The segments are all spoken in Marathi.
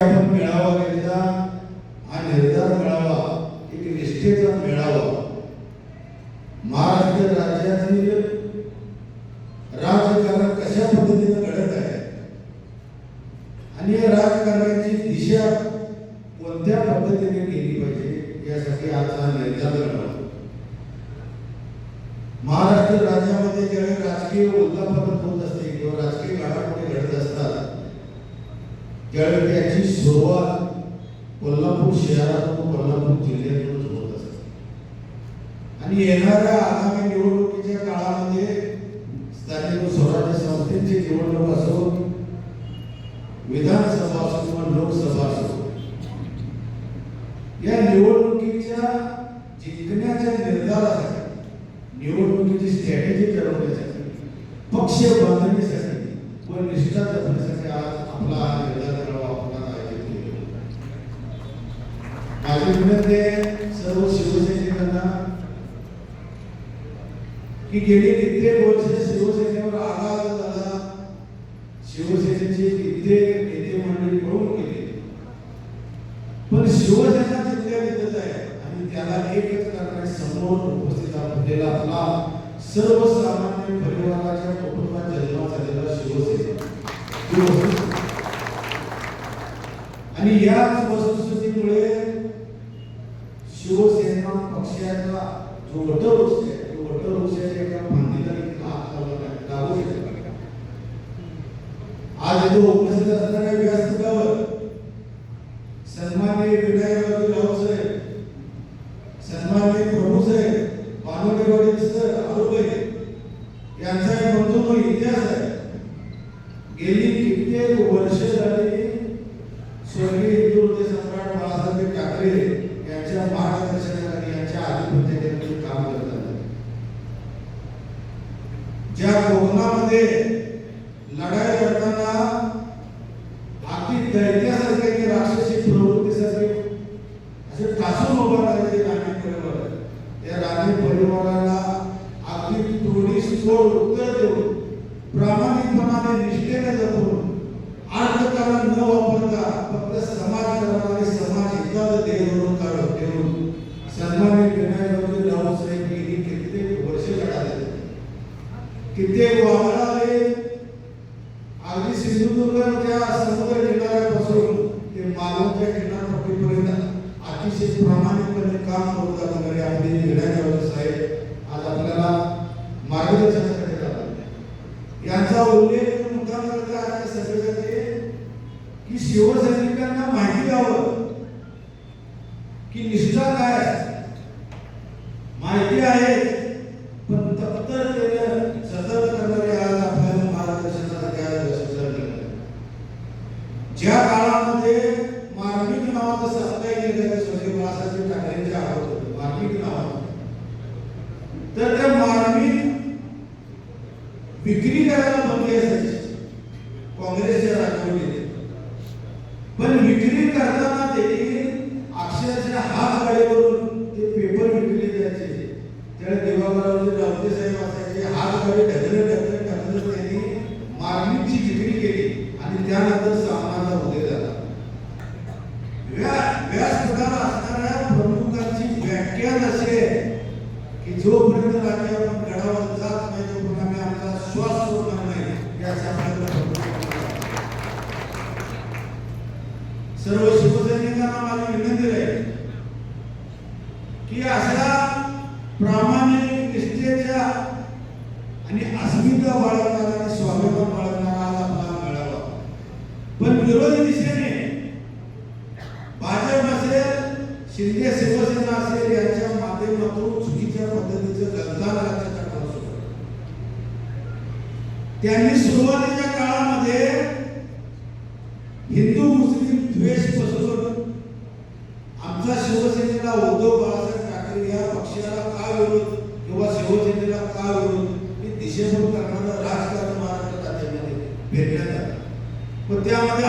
आपण मेळावा घेतला हा निर्धार मेळावा एक निष्ठेचा मेळावा. महाराष्ट्र राज्यातील राजकारण कशा पद्धतीने घडत आहे? आणि या राजकारणाची दिशा कोणत्या पद्धतीने केली पाहिजे यासाठी आज हा निर्धार मेळावा महाराष्ट्र राज्यामध्ये ज्यावेळी राजकीय उल्लापत होत असते किंवा राजकीय घडामोडी घडत असतात कारण त्याची सुरुवात कोल्हापूर शहरातून कोल्हापूर जिल्ह्यातूनच होत असते. आणि येणाऱ्या आगामी निवडणुकीच्या काळामध्ये स्थानिक स्वराज्य संस्थेची निवडणूक असो विधानसभा असो किंवा लोकसभा असो या निवडणुकीच्या जिंकण्याच्या निर्धारासाठी निवडणुकीची स्ट्रॅटेजी ठरवण्यासाठी पक्ष बांधण्यासाठी व निष्ठा जपण्यासाठी आज आपला हा निर्धार मेळावा आपण आयोजित केलेला आहे. माझी विनंती आहे सर्व शिवसैनिकांना की गेले कित्येक वर्ष शिवसेनेवर आघात झाला? शिवसेनेचे कित्येक नेते मंडळी पळून गेले. पण शिवसेना जिंकल्या तिथंच आहे आणि त्याला एकच कारण आहे समोर उपस्थित असलेला आपला सर्वसामान्य परिवाराच्या कुटुंबात जन्म झालेला शिवसेना. शिवसेना. आणि याच सन्माननीय विनायकराव राऊत साहेब सन्माननीय प्रभू साहेब मानवले पाटील सर आरोग्य यांचा एक महत्वपूर्ण इतिहास आहे. गेली कित्येक वर्ष झाली स्वर्गीय हिंदू हृदय सम्राट बाळासाहेब ठाकरे यांच्या मार्गदर्शनाखाली, यांच्या आधिपत्याखाली काम करतात ज्या कोकणामध्ये लढाई उल्लेख मुद्दाम करता आजच्या सभेसाठी की शिवसैनिकांना माहिती द्यावं. साहेब असायचे ढकलत ढकलत ढकलत त्यांनी विक्री केली आणि त्यानंतर सामनाचा उदय झाला. असणाऱ्या प्रमुखांची की जोपर्यंत राज्य आपण गडावर जात नाही तोपर्यंत आम्ही आमचा श्वास सोडणार नाही याचा आपल्याला सर्व शिवसैनिकांना माझी विनंती आहे की अशा प्रामाणिक अस्मिता बाळगणारा आणि स्वाभिमान बाळगणारा आज आपला मेळावा. पण विरोधी दिशेने भाजप असेल शिंदे शिवसेना असेल यांच्या माध्यमातून चुकीच्या पद्धतीचं गंधार राज्याच्या सुरू त्यांनी सुरुवातीच्या काळामध्ये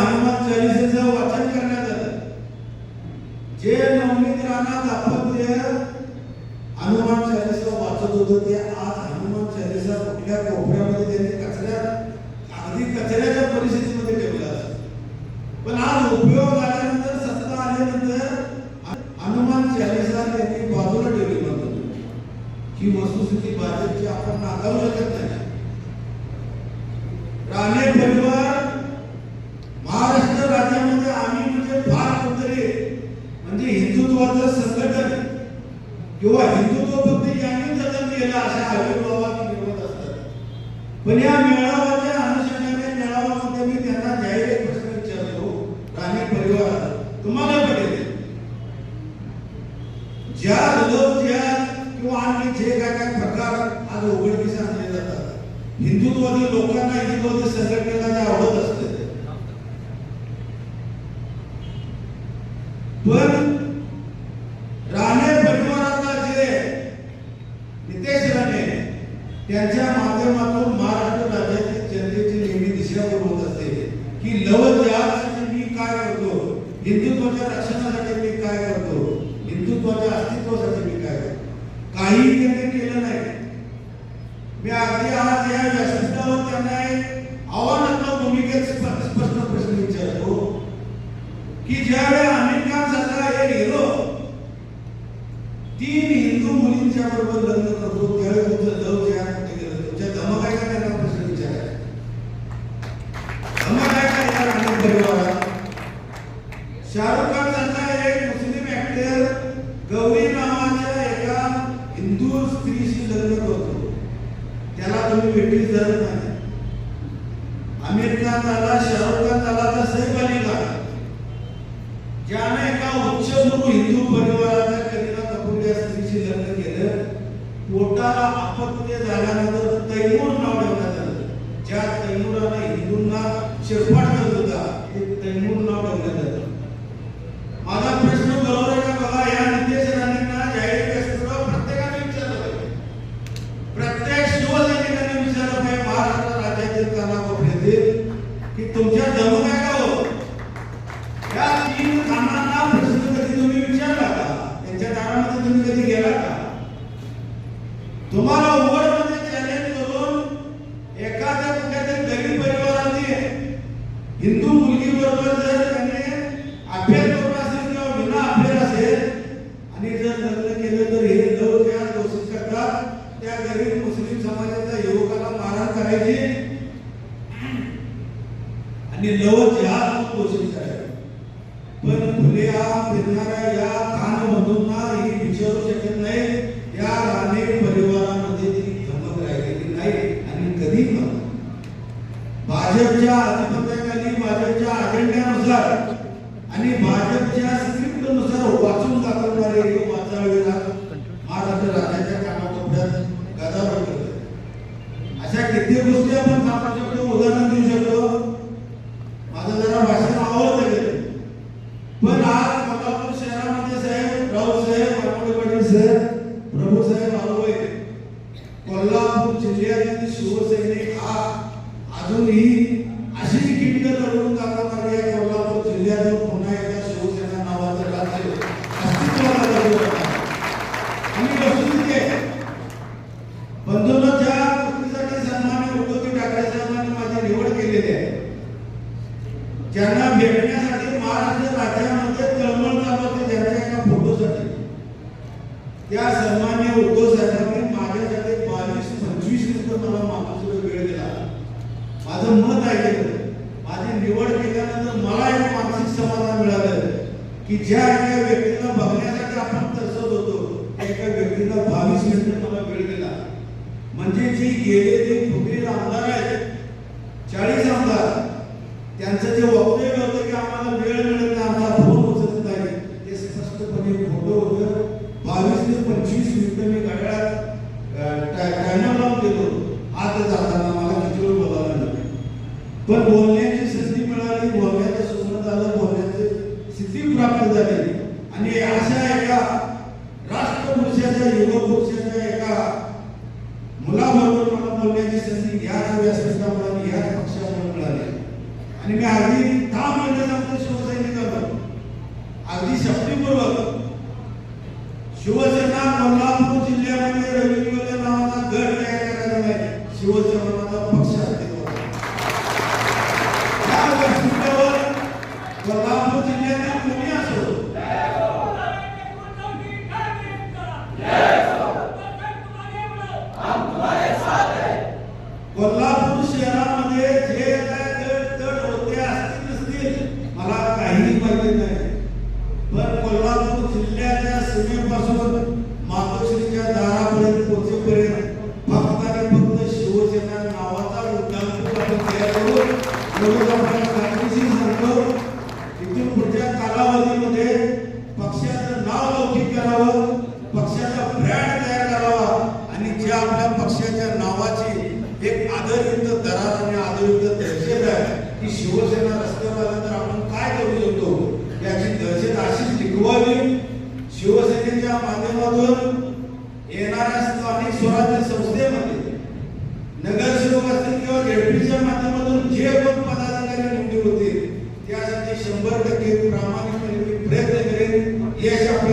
हनुमान चालिसेचं वाचन करण्यात आलं. जे नवनीत राणा दाम्पत्य हनुमान वाचत होतं ते आज हनुमान कुठल्या कोपऱ्यामध्ये त्यांनी कचऱ्या अगदी कचऱ्याच्या परिस्थितीमध्ये ठेवला. पण आज उपयोग आल्यानंतर सत्ता आल्यानंतर हनुमान चालिसा त्यांनी बाजूला ठेवली नव्हतं ही वस्तुस्थिती भाजपची आपण नाकारू शकत नाही. राणे परिवार किंवा हिंदुत्व फक्त यांनी जतन केलं अशा आविर्भावात निर्मत असतात. पण या मेळाव्याच्या अनुषंगाने मेळाव्यामध्ये मी त्यांना जाहीर एक प्रश्न विचारतो. राणे परिवार तुम्हाला पटेल ज्या लव ज्या किंवा आणखी जे काय काय प्रकार आज उघडकीस आणले जातात हिंदुत्वादी लोकांना हिंदुत्वादी संघटनेला ते आवडत असते पण राणे परिवाराला जे नितेश राणे त्यांच्या माध्यमातून महाराष्ट्र राज्यातील जनतेची नेहमी दिशा होत असते की लव जहाजासाठी मी काय करतो? हिंदुत्वाच्या रक्षणासाठी मी काय करतो? हिंदुत्वाच्या अस्तित्वासाठी मी काय करतो? काही त्यांनी केलं नाही. मी अगदी आज या व्यासपीठावर त्यांना एक आव्हानात्मक भूमिकेत स्पष्ट प्रश्न विचारतो की ज्यावेळी आमिर खान सरकार हे गेलो तीन हिंदू मुलींच्या बरोबर लग्न करतो त्यावेळी तुमचं लव जे आहे कुठे गेलं तुमच्या धमक आहे का त्यांना प्रश्न विचारायचा धमक आहे का या राणे परिवारात शाहरुख खान सारखा एक मुस्लिम ऍक्टर गौरी नावाच्या एका हिंदू स्त्रीशी लग्न करतो. त्याला तुम्ही भेटीस धरत नाही. आमिर खान झाला शाहरुख खान झाला तर सैफ अली खान ज्याने एका उच्चभ्रू हिंदू परिवाराच्या करीना कपूरच्या स्त्रीशी लग्न केलं पोटाला अपत्य झाल्यानंतर तैमूर नाव ठेवण्यात आलं. ज्या तैमूराने हिंदूंना शिरपाट करत होता ते तैमूर नाव ठेवण्यात आलं. आणि लवच या घोषित करायची पण या फिरणाऱ्या या खान बंधूंना अजूनही अशीच खिंड लढवून जाताना या कोल्हापूर जिल्ह्यातून पुन्हा एकदा शिवसेना नावाचं राज्य अस्तित्वाला लागू आणि वस्तुस्थिती आहे बंधूंना ज्या गोष्टीसाठी सन्मान्य उद्धवजी ठाकरे साहेबांनी माझी निवड केलेली आहे ज्यांना भेटण्यासाठी महाराष्ट्र राज्यामध्ये तळमळ चालू होती त्यांच्या एका फोटोसाठी. त्या सन्मान्य उद्धव साहेबांनी गेलेली फुटीर आमदार आहेत. चाळीस आमदार. त्यांचं जे वक्तव्य होतं की आम्हाला वेळ मिळत नाही आमचा फोन उचलत नाही. ते स्पष्टपणे फोटो होतं. बावीस ते पंचवीस मिनिटं मी घड्याळात टायमर लावून गेलो आत जाताना मला किती वेळ बोलायला मिळालं पण बोलण्याची संधी मिळाली बोलण्याचं सुमत झालं बोलण्याची स्थिती प्राप्त झाली. आणि अशा एका राष्ट्रपुरुषाच्या युगपुरुषाच्या एका मुलाबरोबर मला बोलण्याची संधी याच व्यासपीठा आणि याच पक्षामुळे मिळाली आणि मी अगदी दहा महिने सांगतो शिवसैनिकांना अगदी शक्तीपूर्वक. शिवसेना कोल्हापूर जिल्ह्यामध्ये रविवार नावाचा गट तयार करायला शिवसेना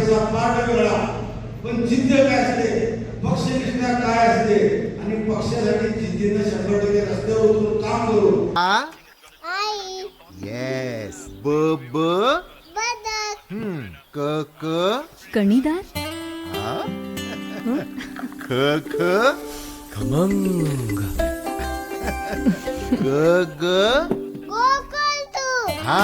आपल्याचा पाठ वेगळा. पण जिद्द काय असते? पक्षनिष्ठा काय असते? आणि पक्षासाठी जिद्दीनं शंभर टक्के रस्त्यावर उतरून काम करू आई. येस ब ब? बदक. हम्म, क क? कणीदार? हा? ख ख? खमंग. ग ग? हा.